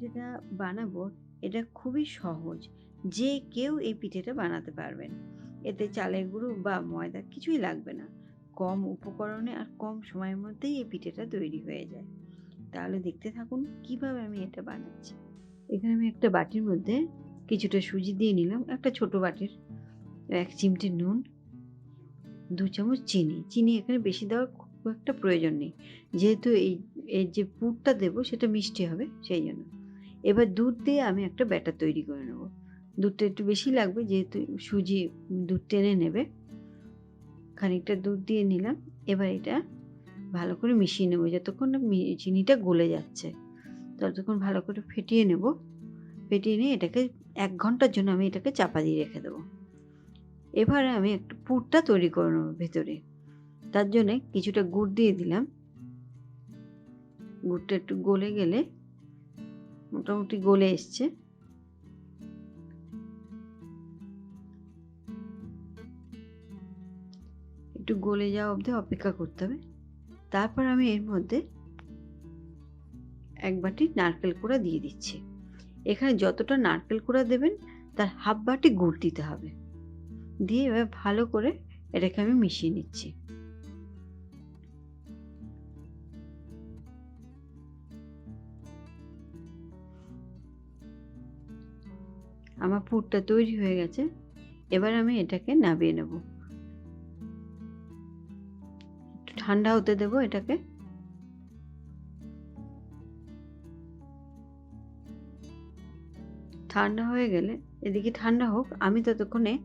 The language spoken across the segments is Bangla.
পিঠেটা বানাবো, এটা খুবই সহজ। যে কেউ এই পিঠেটা বানাতে পারবেন। এতে চালের গুঁড়ো বা ময়দা কিছুই লাগবে না। কম উপকরণে আর কম সময়ের মধ্যেই এই পিঠেটা তৈরি হয়ে যায়। তাহলে দেখতে থাকুন কীভাবে আমি এটা বানাচ্ছি। এখানে আমি একটা বাটির মধ্যে কিছুটা সুজি দিয়ে নিলাম, একটা ছোট বাটির। এক চিমটে নুন, দু চামচ চিনি। চিনি এখানে বেশি দেওয়ার খুব একটা প্রয়োজন নেই। যেহেতু এই এর যে পুরটা দেবো সেটা মিষ্টি হবে, সেই জন্য। এবার দুধ দিয়ে আমি একটা ব্যাটার তৈরি করে নেব। দুধটা একটু বেশি লাগবে, যেহেতু সুজি দুধ টেনে নেবে। খানিকটা দুধ দিয়ে নিলাম। এবার এটা ভালো করে মিশিয়ে নেব, যতক্ষণ না চিনিটা গলে যাচ্ছে। ততক্ষণ ভালো করে ফেটিয়ে নেব। ফেটিয়ে নিয়ে এটাকে এক ঘণ্টার জন্য আমি এটাকে চাপা দিয়ে রেখে দেবো। এবারে আমি একটু পুরটা তৈরি করে নেব ভেতরে। তার জন্যে কিছুটা গুড় দিয়ে দিলাম। গুড়টা একটু গলে গেলে মোটামুটি গলে এসছে। একটু গলে যাওয়া অবধি অপেক্ষা করতে হবে। তারপর আমি এর মধ্যে এক বাটি নারকেল কোড়া দিয়ে দিচ্ছি। এখানে যতটা নারকেল কোড়া দেবেন, তার হাফ বাটি গুড় দিতে হবে। দিয়ে এবার ভালো করে এটাকে আমি মিশিয়ে নিচ্ছি। আমার পুরটা তৈরি হয়ে গেছে। এবার আমি এটাকে নামিয়ে নেব। ঠান্ডা হতে দেবো এটাকে। ঠান্ডা হয়ে গেলে, এদিকে ঠান্ডা হোক, আমি ততক্ষণে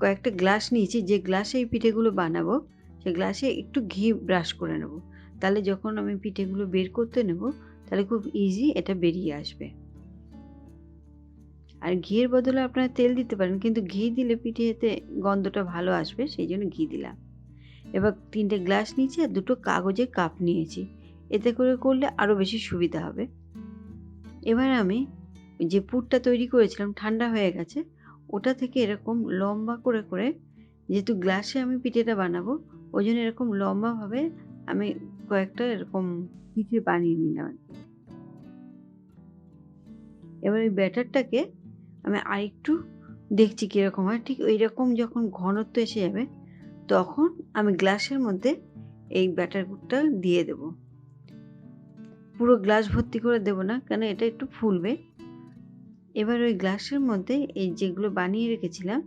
কয়েকটা গ্লাস নিয়েছি। যে গ্লাসে এই পিঠেগুলো বানাবো সেই গ্লাসে একটু ঘি ব্রাশ করে নেব। তাহলে যখন আমি পিঠেগুলো বের করতে নেব, তাহলে খুব ইজি এটা বেরিয়ে আসবে। আর ঘিয়ের বদলে আপনারা তেল দিতে পারেন, কিন্তু ঘি দিলে পিঠেতে গন্ধটা ভালো আসবে, সেই জন্য ঘি দিলাম। এবার তিনটে গ্লাস নিয়েছি আর দুটো কাগজের কাপ নিয়েছি। এতে করে করলে আরও বেশি সুবিধা হবে। এবার আমি যে পুরটা তৈরি করেছিলাম, ঠান্ডা হয়ে গেছে, ওটা থেকে এরকম লম্বা করে করে যেহেতু গ্লাসে আমি পিঠেটা বানাবো, ওই জন্য এরকম লম্বাভাবে আমি কয়েকটা এরকম পিঠে বানিয়ে নিলাম। এবার ওই ব্যাটারটাকে আমি আরেকটু দেখছি কীরকম হয়। ঠিক ওই রকম যখন ঘনত্ব এসে যাবে, তখন আমি গ্লাসের মধ্যে এই ব্যাটারটা দিয়ে দেব। পুরো গ্লাস ভর্তি করে দেব না, কেন এটা একটু ফুলবে। এবার ওই গ্লাসের মধ্যে এই যেগুলো বানিয়ে রেখেছিলাম,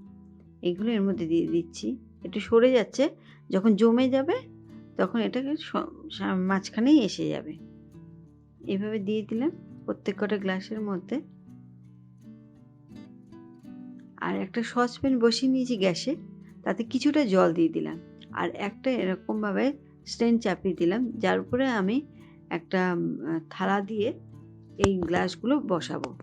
এগুলো এর মধ্যে দিয়ে দিচ্ছি। একটু সরে যাচ্ছে, যখন জমে যাবে, তখন এটাকে মাঝখানেই এসে যাবে। এভাবে দিয়ে দিলাম প্রত্যেক কটা গ্লাসের মধ্যে। আর একটা সসপ্যান বসিয়ে নিয়েছি গ্যাসে, তাতে কিছুটা জল দিয়ে দিলাম। আর একটা এরকমভাবে স্ট্যান্ড চাপিয়ে দিলাম, যার উপরে আমি একটা থালা দিয়ে এই গ্লাসগুলো বসাবো।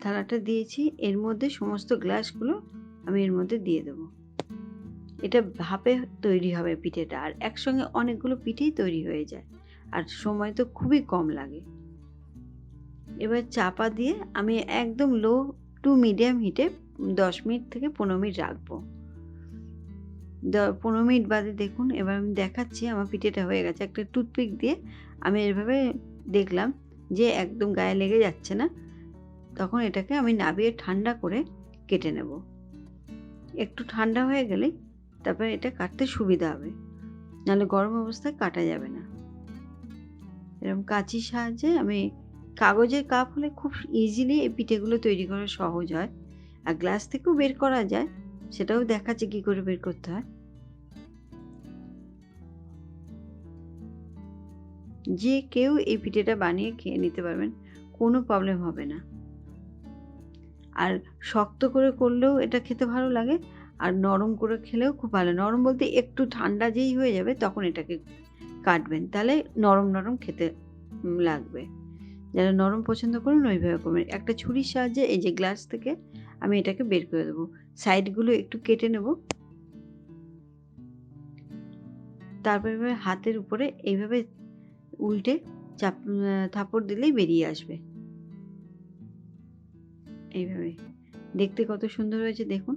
থালাটা দিয়েছি, এর মধ্যে সমস্ত গ্লাসগুলো আমি এর মধ্যে দিয়ে দেবো। এটা ভাপে তৈরি হবে পিঠেটা, আর একসঙ্গে অনেকগুলো পিঠেই তৈরি হয়ে যায়। আর সময় তো খুবই কম লাগে। এবার চাপা দিয়ে আমি একদম লো টু মিডিয়াম হিটে দশ মিনিট থেকে পনেরো মিনিট রাখব। পনেরো মিনিট বাদে দেখুন, এবার আমি দেখাচ্ছি, আমার পিঠেটা হয়ে গেছে। একটা টুথপিক দিয়ে আমি এভাবে দেখলাম যে একদম গায়ে লেগে যাচ্ছে না। তখন এটাকে আমি নাবিয়ে ঠান্ডা করে কেটে নেব। একটু ঠান্ডা হয়ে গেলেই তারপরে এটা কাটতে সুবিধা হবে। নাহলে গরম অবস্থায় কাটা যাবে না। এরকম কাঁচির সাহায্যে আমি কাগজের কাপ হলে খুব ইজিলি এই পিঠেগুলো তৈরি করা সহজ হয়। আর গ্লাস থেকেও বের করা যায়, সেটাও দেখাচ্ছে কি করে বের করতে হয়। যে কেউ এই পিঠেটা বানিয়ে খেয়ে নিতে পারবেন, কোনো প্রবলেম হবে না। আর শক্ত করে করলেও এটা খেতে ভালো লাগে, আর নরম করে খেলেও খুব ভালো নরম বলতে একটু ঠান্ডা যেই হয়ে যাবে, তখন এটাকে কাটবেন। তাহলে নরম নরম খেতে লাগবে। যারা নরম পছন্দ করুন ওইভাবে করবেন। একটা ছুরির সাহায্যে এই যে গ্লাস থেকে আমি এটাকে বের করে দেবো। সাইডগুলো একটু কেটে নেব। তারপরে হাতের উপরে এইভাবে উল্টে চাপ থাপড় দিলেই বেরিয়ে আসবে। এইভাবে। দেখতে কত সুন্দর হয়েছে, দেখুন।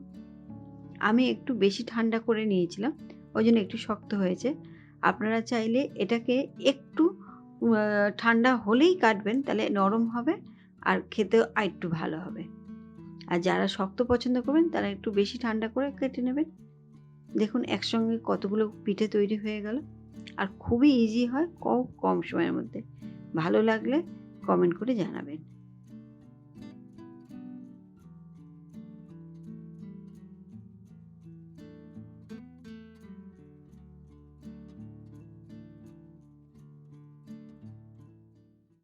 আমি একটু বেশি ঠান্ডা করে নিয়েছিলাম, ওই জন্য একটু শক্ত হয়েছে। আপনারা চাইলে এটাকে একটু ঠান্ডা হলেই কাটবেন, তাহলে নরম হবে আর খেতেও আরেকটু ভালো হবে। আর যারা শক্ত পছন্দ করবেন, তারা একটু বেশি ঠান্ডা করে কেটে নেবেন। দেখুন, একসঙ্গে কতগুলো পিঠে তৈরি হয়ে গেল। আর খুবই ইজি হয় ক কম সময়ের মধ্যে। ভালো লাগলে কমেন্ট করে জানাবেন।